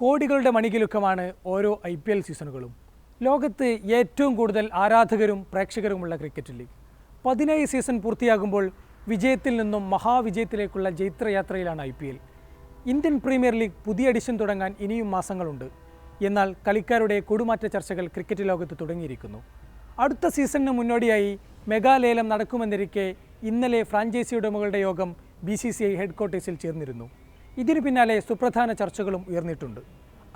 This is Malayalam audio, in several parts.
കോടികളുടെ മണികിലുക്കമാണ് ഓരോ ഐ പി എൽ സീസണുകളും. ലോകത്ത് ഏറ്റവും കൂടുതൽ ആരാധകരും പ്രേക്ഷകരുമുള്ള ക്രിക്കറ്റ് ലീഗ്. പതിനേഴ് സീസൺ പൂർത്തിയാകുമ്പോൾ വിജയത്തിൽ നിന്നും മഹാവിജയത്തിലേക്കുള്ള ജൈത്രയാത്രയിലാണ് I P L. Indian premier league പുതിയ എഡിഷൻ തുടങ്ങാൻ ഇനിയും മാസങ്ങളുണ്ട്. എന്നാൽ കളിക്കാരുടെ കൊടുമാറ്റ ചർച്ചകൾ ക്രിക്കറ്റ് ലോകത്ത് തുടങ്ങിയിരിക്കുന്നു. അടുത്ത സീസണിന് മുന്നോടിയായി മെഗാലേലം നടക്കുമെന്നിരിക്കെ ഇന്നലെ ഫ്രാഞ്ചൈസി ഉടമകളുടെ യോഗം ബി സി സി ഐ ഹെഡ്ക്വാർട്ടേഴ്സിൽ ചേർന്നിരുന്നു. ഇതിനു പിന്നാലെ സുപ്രധാന ചർച്ചകളും ഉയർന്നിട്ടുണ്ട്.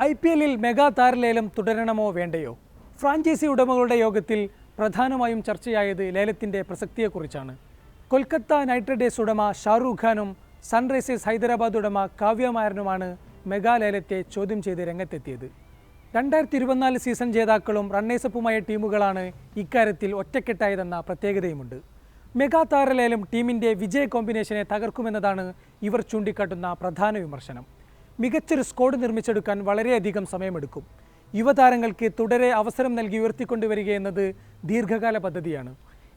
ഐ പി എല്ലിൽ മെഗാ താരലേലം തുടരണമോ വേണ്ടയോ? ഫ്രാഞ്ചൈസി ഉടമകളുടെ യോഗത്തിൽ പ്രധാനമായും ചർച്ചയായത് ലേലത്തിന്റെ പ്രസക്തിയെക്കുറിച്ചാണ്. കൊൽക്കത്ത നൈറ്റ് റൈഡേഴ്സ് ഉടമ ഷാറൂഖ് ഖാനും സൺറൈസേഴ്സ് ഹൈദരാബാദ് ഉടമ കാവ്യമാരനുമാണ് മെഗാ ലേലത്തെ ചോദ്യം ചെയ്ത് രംഗത്തെത്തിയത്. രണ്ടായിരത്തി ഇരുപത്തിനാല് സീസൺ ജേതാക്കളും റണ്ണേഴ്സപ്പുമായ ടീമുകളാണ് ഇക്കാര്യത്തിൽ ഒറ്റക്കെട്ടായതെന്ന പ്രത്യേകതയുമുണ്ട്. മെഗാ താരലേലം ടീമിന്റെ വിജയ കോമ്പിനേഷനെ തകർക്കുമെന്നതാണ് ഇവർ ചൂണ്ടിക്കാട്ടുന്ന പ്രധാന വിമർശനം. മികച്ചൊരു സ്ക്വാഡ് നിർമ്മിച്ചെടുക്കാൻ വളരെയധികം സമയമെടുക്കും. യുവതാരങ്ങൾക്ക് തുടരെ അവസരം നൽകി ഉയർത്തിക്കൊണ്ടുവരികയെന്നത് ദീർഘകാല പദ്ധതിയാണ്.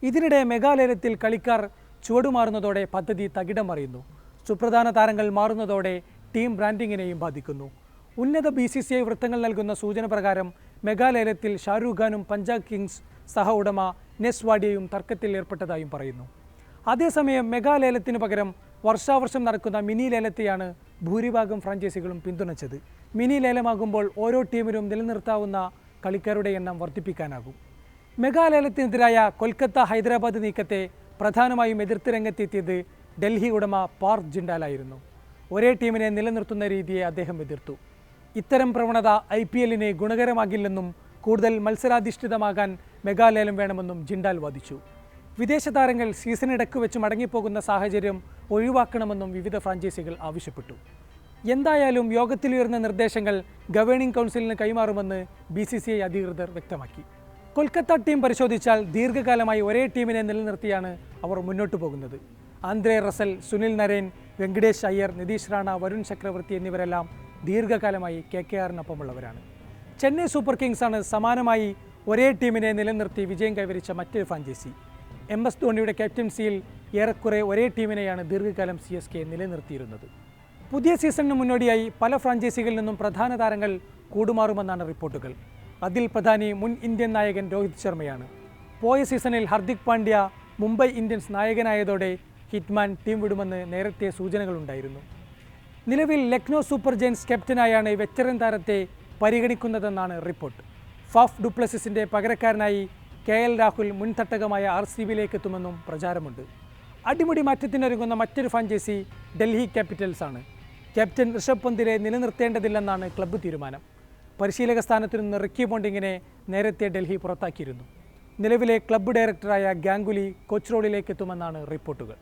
ഇതിനിടെ മെഗാലേലത്തിൽ കളിക്കാർ ചുവടുമാറുന്നതോടെ പദ്ധതി തകിടം മറിയുന്നു സുപ്രധാന താരങ്ങൾ മാറുന്നതോടെ ടീം ബ്രാൻഡിങ്ങിനെയും ബാധിക്കുന്നു. ഉന്നത ബി സി സി ഐ വൃത്തങ്ങൾ നൽകുന്ന സൂചന പ്രകാരം മെഗാലേലത്തിൽ ഷാരൂഖ് ഖാനും പഞ്ചാബ് കിങ്സ് സഹ ഉടമ നെസ് വാഡിയയും തർക്കത്തിൽ ഏർപ്പെട്ടതായും പറയുന്നു. അതേസമയം മെഗാലേലത്തിനു പകരം വർഷാവർഷം നടക്കുന്ന മിനി ലേലത്തെയാണ് ഭൂരിഭാഗം ഫ്രാഞ്ചൈസികളും പിന്തുണച്ചത്. മിനി ലേലമാകുമ്പോൾ ഓരോ ടീമിനും നിലനിർത്താവുന്ന കളിക്കാരുടെ എണ്ണം വർദ്ധിപ്പിക്കാനാകും. മെഗാലേലത്തിനെതിരായ കൊൽക്കത്ത ഹൈദരാബാദ് നീക്കത്തെ പ്രധാനമായും എതിർത്ത് രംഗത്തെത്തിയത് ഡൽഹി ഉടമ പാർത്ത് ജിൻഡാലായിരുന്നു. ഒരേ ടീമിനെ നിലനിർത്തുന്ന രീതിയെ അദ്ദേഹം എതിർത്തു. ഇത്തരം പ്രവണത ഐ ഗുണകരമാകില്ലെന്നും കൂടുതൽ മത്സരാധിഷ്ഠിതമാകാൻ മെഗാലേലം വേണമെന്നും ജിണ്ടാൽ വാദിച്ചു. വിദേശ താരങ്ങൾ സീസണിടക്ക് വെച്ച് മടങ്ങിപ്പോകുന്ന സാഹചര്യം ഒഴിവാക്കണമെന്നും വിവിധ ഫ്രാഞ്ചൈസികൾ ആവശ്യപ്പെട്ടു. എന്തായാലും യോഗത്തിലുയർന്ന നിർദ്ദേശങ്ങൾ ഗവേണിംഗ് കൗൺസിലിന് കൈമാറുമെന്ന് ബി സി സി ഐ അധികൃതർ വ്യക്തമാക്കി. കൊൽക്കത്ത ടീം പരിശോധിച്ചാൽ ദീർഘകാലമായി ഒരേ ടീമിനെ നിലനിർത്തിയാണ് അവർ മുന്നോട്ടു പോകുന്നത്. ആന്ദ്രേ റസൽ സുനിൽ നരേൻ വെങ്കടേഷ് അയ്യർ നിതീഷ് റാണ വരുൺ ചക്രവർത്തി എന്നിവരെല്ലാം ദീർഘകാലമായി കെ കെ ആറിനൊപ്പമുള്ളവരാണ്. ചെന്നൈ സൂപ്പർ കിങ്സാണ് സമാനമായി ഒരേ ടീമിനെ നിലനിർത്തി വിജയം കൈവരിച്ച മറ്റൊരു ഫ്രാഞ്ചൈസി. എം എസ് ധോണിയുടെ ക്യാപ്റ്റൻസിയിൽ ഏറെക്കുറെ ഒരേ ടീമിനെയാണ് ദീർഘകാലം സി എസ് കെ നിലനിർത്തിയിരുന്നത്. പുതിയ സീസണിന് മുന്നോടിയായി പല ഫ്രാഞ്ചൈസികളിൽ നിന്നും പ്രധാന താരങ്ങൾ കൂടുമാറുമെന്നാണ് റിപ്പോർട്ടുകൾ. അതിൽ പ്രധാനി മുൻ ഇന്ത്യൻ നായകൻ രോഹിത് ശർമ്മയാണ്. പോയ സീസണിൽ ഹർദിക് പാണ്ഡ്യ മുംബൈ ഇന്ത്യൻസ് നായകനായതോടെ ഹിറ്റ്മാൻ ടീം വിടുമെന്ന് നേരത്തെ സൂചനകളുണ്ടായിരുന്നു. നിലവിൽ ലക്നോ സൂപ്പർ ജയൻസ് ക്യാപ്റ്റനായാണ് വെറ്ററൻ താരത്തെ പരിഗണിക്കുന്നതെന്നാണ് റിപ്പോർട്ട്. ഫഫ് ഡുപ്ലസിസിന്റെ പകരക്കാരനായി കെ എൽ രാഹുൽ മുൻതട്ടകമായ ആർ സി ബിയിലേക്ക് എത്തുമെന്നും പ്രചാരമുണ്ട്. അടിമുടി മാറ്റത്തിനൊരുങ്ങുന്ന മറ്റൊരു ഫ്രാഞ്ചൈസി ഡൽഹി ക്യാപിറ്റൽസ് ആണ്. ക്യാപ്റ്റൻ ഋഷഭ് പന്തിനെ നിലനിർത്തേണ്ടതില്ലെന്നാണ് ക്ലബ്ബ് തീരുമാനം. പരിശീലക സ്ഥാനത്തു നിന്ന് റിക്കി പോണ്ടിങ്ങിനെ നേരത്തെ ഡൽഹി പുറത്താക്കിയിരുന്നു. നിലവിലെ ക്ലബ്ബ് ഡയറക്ടറായ ഗാംഗുലി കൊച്ച് റോഡിലേക്ക് എത്തുമെന്നാണ് റിപ്പോർട്ടുകൾ.